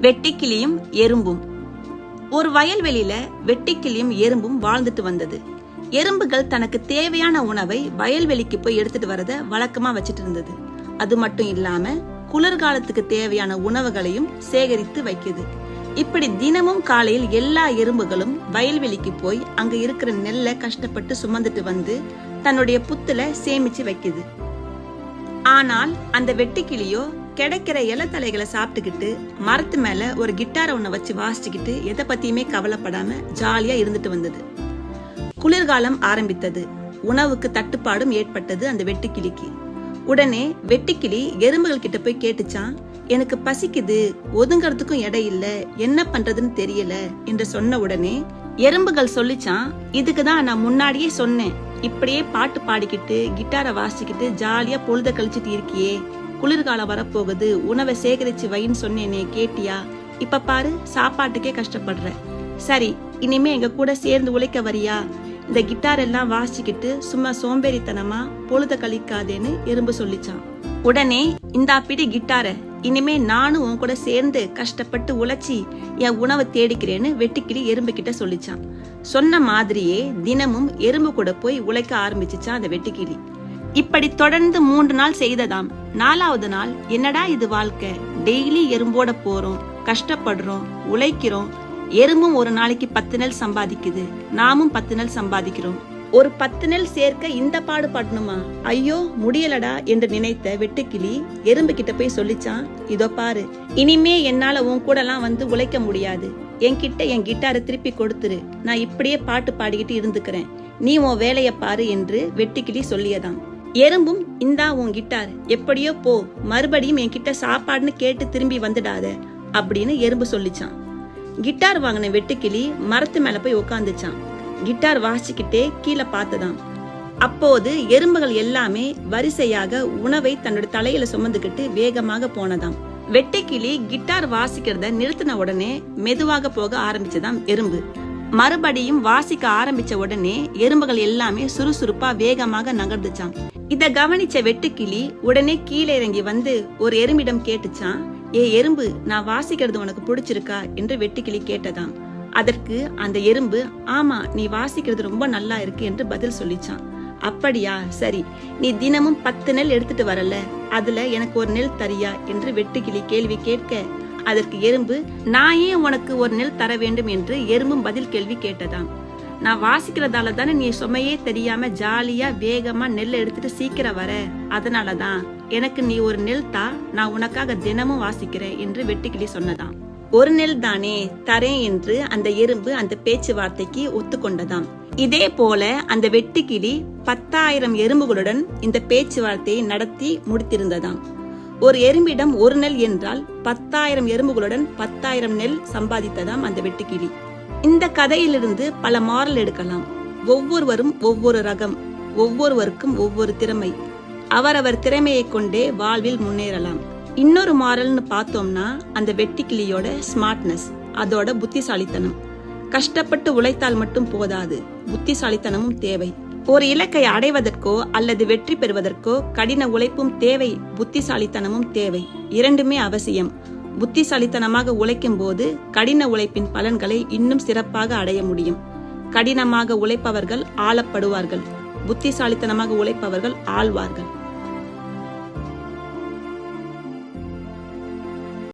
வெட்டிக்கிளியும் எறும்பும். ஒரு வயல்வெளியில வெட்டிக்கிளியும் எறும்பும் வாழ்ந்துட்டு வந்தது. எறும்புகள் தனக்கு தேவையான உணவை வயல்வெளிக்கு போய் எடுத்துட்டு வரத வழக்கமா வச்சிட்டு இருந்தது. அது மட்டும் இல்லாம குளிர்காலத்துக்கு தேவையான உணவுகளையும் சேகரித்து வைக்குது. இப்படி தினமும் காலையில் எல்லா எறும்புகளும் வயல்வெளிக்கு போய் அங்க இருக்கிற நெல்லை கஷ்டப்பட்டு சுமந்துட்டு வந்து தன்னுடைய புத்துல சேமிச்சு வைக்குது. ஆனால் அந்த வெட்டுக்கிளியோ கிடைக்கிற இலத்தலைகளை சாப்பிட்டுக்கிட்டு மரத்து மேல ஒரு கிட்டாரை ஒண்ண வச்சு வாசிச்சுக்கிட்டு எதை பத்தியுமே கவலைப்படாம ஜாலியா இருந்துட்டு வந்தது. குளிர்காலம் ஆரம்பித்தது. உணவுக்கு தட்டுப்பாடும் ஏற்பட்டது அந்த வெட்டுக்கிளிக்கு. உடனே வெட்டுக்கிளி எறும்புகள் கிட்ட போய் கேட்டுச்சான் எனக்கு பசிக்குது ஒதுங்கறதுக்கும் இடம் இல்ல என்ன பண்றதுன்னு தெரியல என்று சொன்ன உடனே எறும்புகள் சொல்லிச்சான் இதுக்கு தான் நான் முன்னாடியே சொன்னேன். இப்படியே பாட்டு பாடிக்கிட்டு கிட்டாரை வாசிக்கிட்டு ஜாலியா பொழுத கழிச்சிட்டு இருக்கியே குளிர்காலம் வரப்போகுது. உணவை சேகரிச்சு வைன்னு சொன்னேனே கேட்டியா? இப்ப பாரு சாப்பாட்டுக்கே கஷ்டப்படுற. சரி இனிமே எங்க கூட சேர்ந்து உழைக்க வரியா? இந்த கிட்டார் எல்லாம் வாசிக்கிட்டு சும்மா சோம்பேறித்தனமா பொழுத கழிக்காதேன்னு எறும்பு சொல்லிச்சான். உடனே இந்தா பிடி கிட்டார இனிமே நானும் உன் கூட சேர்ந்து கஷ்டப்பட்டு உழைச்சி என் உணவை தேடிக்கிறேன்னு வெட்டுக்கிளி எறும்பு கிட்ட சொல்லிச்சான். சொன்ன மாதிரியே தினமும் எறும்பு கூட போய் உழைக்க ஆரம்பிச்சுச்சான் அந்த வெட்டுக்கிளி. இப்படி தொடர்ந்து மூன்று நாள் செய்ததாம். நாலாவது நாள் என்னடா இது வாழ்க்கை? டெய்லி எறும்போட போறோம் கஷ்டப்படுறோம் உழைக்கிறோம். எறும்பும் ஒரு நாளைக்கு பத்து நெல் சம்பாதிக்குது. நாமும் பத்து நெல் சம்பாதிக்கிறோம். ஒரு பத்து நெல் சேர்க்க இந்த பாடு படணுமா? ஐயோ முடியலடா என்று நினைத்த வெட்டுக்கிளி எறும்பு கிட்ட போய் சொல்லிச்சான் இதோ பாரு இனிமே என்னால உன் கூடலாம் வந்து உழைக்க முடியாது. என்கிட்ட என் கிட்டாரை திருப்பி கொடுத்துரு. நான் இப்படியே பாட்டு பாடிக்கிட்டு இருந்துக்கிறேன். நீ உன் வேலைய பாரு என்று வெட்டுக்கிளி சொல்லியதாம். எறும்பும் இந்தா உன் கிட்டார் எப்படியோ போ மறுபடியும் என்கிட்ட சாப்பாடுன்னு கேட்டு திரும்பி வந்துடாத அப்படின்னு எறும்பு சொல்லிச்சான். கிட்டார் வாங்கின வெட்டுக்கிளி மரத்து மேல போய் உட்காந்துச்சான் கிட்டார் வாசிக்கிட்டே கீழே பார்த்ததாம் அப்போது எறும்புகள் எல்லாமே வரிசையாக உணவை தன்னோட தலையில சுமந்துக்கிட்டு வேகமாக போனதாம். வெட்டுக்கிளி கிட்டார் வாசிக்கிறத நிறுத்தின உடனே மெதுவாக போக ஆரம்பிச்சதாம் எறும்பு. மறுபடியும் வாசிக்க ஆரம்பிச்ச உடனே எறும்புகள் எல்லாமே சுறுசுறுப்பா வேகமாக நகர்ந்துச்சான் இத கவனிச்ச வெட்டுக்கிளி உடனே கீழே இறங்கி வந்து ஒரு எறும்பிடம் கேட்டுச்சான் ஏ எறும்பு நான் வாசிக்கிறது உனக்கு பிடிச்சிருக்கா? என்று வெட்டுக்கிளி கேட்டதாம். அதற்கு அந்த எறும்பு ஆமா நீ வாசிக்கிறது ரொம்ப நல்லா இருக்கு என்று பதில் சொல்லிச்சான் அப்படியா? சரி நீ தினமும் பத்து நெல் எடுத்துட்டு வரல அதுல எனக்கு ஒரு நெல் தரியா? என்று வெட்டுக்கிளி கேள்வி கேட்க அதற்கு எறும்பு நான் ஏன் உனக்கு ஒரு நெல் தர வேண்டும்? என்று எறும்பும் பதில் கேள்வி கேட்டதாம். நான் வாசிக்கிறதால தானே நீ சுமையே தெரியாம ஜாலியா வேகமா நெல் எடுத்துட்டு சீக்கிரம் வர. அதனாலதான் எனக்கு நீ ஒரு நெல் தா நான் உனக்காக தினமும் வாசிக்கிறேன் என்று வெட்டுக்கிளி சொன்னதாம். ஒரு நெல் தானே தரேன் என்று அந்த எறும்பு அந்த பேச்சுவார்த்தைக்கு ஒத்துக்கொண்டதாம். இதே போல அந்த வெட்டுக்கிளி பத்தாயிரம் எறும்புகளுடன் இந்த பேச்சுவார்த்தையை நடத்தி முடித்திருந்ததாம். ஒரு எறும்பிடம் ஒரு நெல் என்றால் பத்தாயிரம் எறும்புகளுடன் பத்தாயிரம் நெல் சம்பாதித்ததாம் அந்த வெட்டுக்கிளி. இந்த கதையிலிருந்து பல மாறல் எடுக்கலாம். ஒவ்வொருவரும் ஒவ்வொரு ரகம் ஒவ்வொருவருக்கும் ஒவ்வொரு திறமை. அவரவர் திறமையை கொண்டே வாழ்வில் முன்னேறலாம். இன்னொரு மாறல்னு பார்த்தோம்னா அந்த வெட்டுக்கிளியோட ஸ்மார்ட்னஸ் அதோட புத்திசாலித்தனம். கஷ்டப்பட்டு உழைத்தால் மட்டும் போதாது புத்திசாலித்தனமும் தேவை. ஒரு இலக்கை அடைவதற்கோ அல்லது வெற்றி பெறுவதற்கோ கடின உழைப்பும் தேவை புத்திசாலித்தனமும் தேவை. இரண்டுமே அவசியம். புத்திசாலித்தனமாக உழைக்கும் போது கடின உழைப்பின் பலன்களை இன்னும் சிறப்பாக அடைய முடியும். கடினமாக உழைப்பவர்கள் ஆளப்படுவார்கள். புத்திசாலித்தனமாக உழைப்பவர்கள் ஆழ்வார்கள்